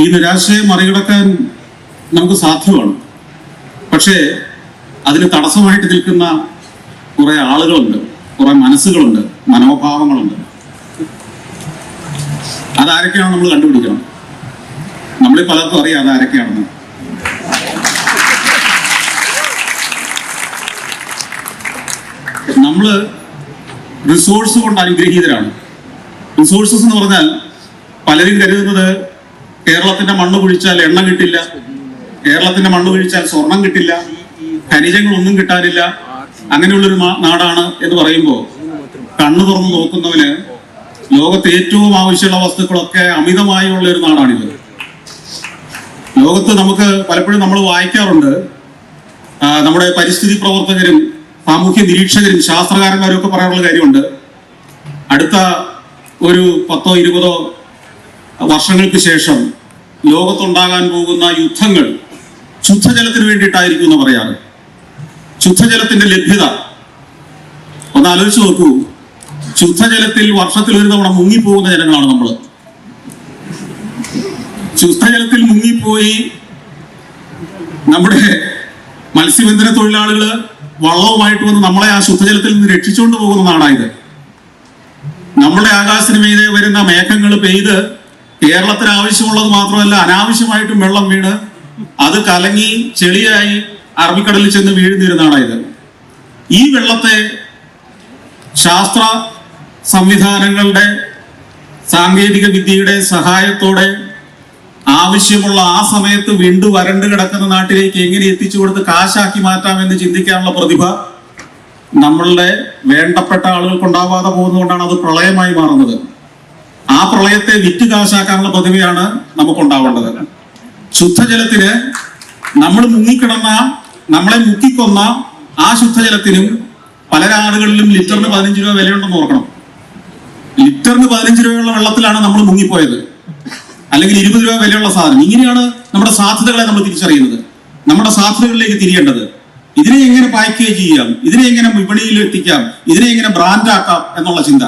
ഈ നിരാശയെ മറികടക്കാൻ നമുക്ക് സാധ്യമാണ്. പക്ഷേ അതിന് തടസ്സമായിട്ട് നിൽക്കുന്ന കുറെ ആളുകളുണ്ട്. കുറെ മനസ്സുകളുണ്ട്. മനോഭാവങ്ങളുണ്ട്. അതാരൊക്കെയാണ് നമ്മൾ കണ്ടുപിടിക്കണം. നമ്മൾ പലർക്കും അറിയാം അതാരൊക്കെയാണെന്ന്. നമ്മൾ റിസോഴ്സ് കൊണ്ട് അനുഗ്രഹീതരാണ്. റിസോഴ്സസ് എന്ന് പറഞ്ഞാൽ പലരും കരുതുന്നത് കേരളത്തിന്റെ മണ്ണ് കുഴിച്ചാൽ എണ്ണ കിട്ടില്ല. കേരളത്തിന്റെ മണ്ണ് കുഴിച്ചാൽ സ്വർണം കിട്ടില്ല. ഖനിജങ്ങളൊന്നും കിട്ടാനില്ല. അങ്ങനെയുള്ളൊരു നാടാണ് എന്ന് പറയുമ്പോൾ കണ്ണു തുറന്ന് നോക്കുന്നവന് ലോകത്ത് ഏറ്റവും ആവശ്യമുള്ള വസ്തുക്കളൊക്കെ അമിതമായി ഉള്ള ഒരു നാടാണിത്. ലോകത്ത് നമുക്ക് പലപ്പോഴും നമ്മൾ വായിക്കാറുണ്ട് നമ്മുടെ പരിസ്ഥിതി പ്രവർത്തകരും സാമൂഹ്യ നിരീക്ഷകരും ശാസ്ത്രകാരന്മാരും ഒക്കെ പറയാനുള്ള കാര്യമുണ്ട്. അടുത്ത ഒരു പത്തോ ഇരുപതോ വർഷങ്ങൾക്ക് ശേഷം ലോകത്തുണ്ടാകാൻ പോകുന്ന യുദ്ധങ്ങൾ ശുദ്ധജലത്തിന് വേണ്ടിയിട്ടായിരിക്കും എന്ന് പറയാറ്. ശുദ്ധജലത്തിന്റെ ലഭ്യത. ഒന്ന് ആലോചിച്ച് നോക്കൂ. ശുദ്ധജലത്തിൽ വർഷത്തിൽ ഒരു തവണ മുങ്ങിപ്പോകുന്ന ജനങ്ങളാണ് നമ്മൾ ശുദ്ധജലത്തിൽ മുങ്ങിപ്പോയി നമ്മുടെ മത്സ്യബന്ധന തൊഴിലാളികൾ വള്ളവുമായിട്ട് വന്ന് നമ്മളെ ആ ശുദ്ധജലത്തിൽ നിന്ന് രക്ഷിച്ചുകൊണ്ട് പോകുന്ന നാടായത് നമ്മുടെ ആകാശത്തിന് മീതെ വരുന്ന മേഘങ്ങൾ പെയ്ത് കേരളത്തിന് ആവശ്യമുള്ളത് മാത്രമല്ല അനാവശ്യമായിട്ടും വെള്ളം വീണ് അത് കലങ്ങി ചെളിയായി അറബിക്കടലിൽ ചെന്ന് വീഴുന്നിരുന്നാണ് ഇത്. ഈ വെള്ളത്തെ ശാസ്ത്ര സംവിധാനങ്ങളുടെ സാങ്കേതിക വിദ്യയുടെ സഹായത്തോടെ ആവശ്യമുള്ള ആ സമയത്ത് വിണ്ടു വരണ്ട് കിടക്കുന്ന നാട്ടിലേക്ക് എങ്ങനെ എത്തിച്ചു കൊടുത്ത് കാശാക്കി മാറ്റാമെന്ന് ചിന്തിക്കാനുള്ള പ്രതിഭ നമ്മളുടെ വേണ്ടപ്പെട്ട ആളുകൾക്ക് ഉണ്ടാവാതെ പോകുന്നതുകൊണ്ടാണ് അത് പ്രളയമായി മാറുന്നത്. ആ പ്രളയത്തെ വിറ്റ് കാശാക്കാനുള്ള പദവിയാണ് നമുക്കുണ്ടാവേണ്ടത്. ശുദ്ധജലത്തിന് നമ്മൾ മുങ്ങിക്കിടന്ന നമ്മളെ മുക്കിക്കൊന്ന ആ ശുദ്ധജലത്തിനും പല നാടുകളിലും ലിറ്ററിന് പതിനഞ്ച് രൂപ വിലയുണ്ടെന്ന് ഓർക്കണം. ലിറ്ററിന് പതിനഞ്ച് രൂപയുള്ള വെള്ളത്തിലാണ് നമ്മൾ മുങ്ങിപ്പോയത്. അല്ലെങ്കിൽ ഇരുപത് രൂപ വിലയുള്ള സാധനം. ഇങ്ങനെയാണ് നമ്മുടെ സാധ്യതകളെ നമ്മൾ തിരിച്ചറിയുന്നത്. നമ്മുടെ സാധ്യതകളിലേക്ക് തിരിയേണ്ടത്. ഇതിനെ എങ്ങനെ പാക്കേജ് ചെയ്യാം? ഇതിനെ എങ്ങനെ വിപണിയിൽ എത്തിക്കാം? ഇതിനെ എങ്ങനെ ബ്രാൻഡാക്കാം എന്നുള്ള ചിന്ത.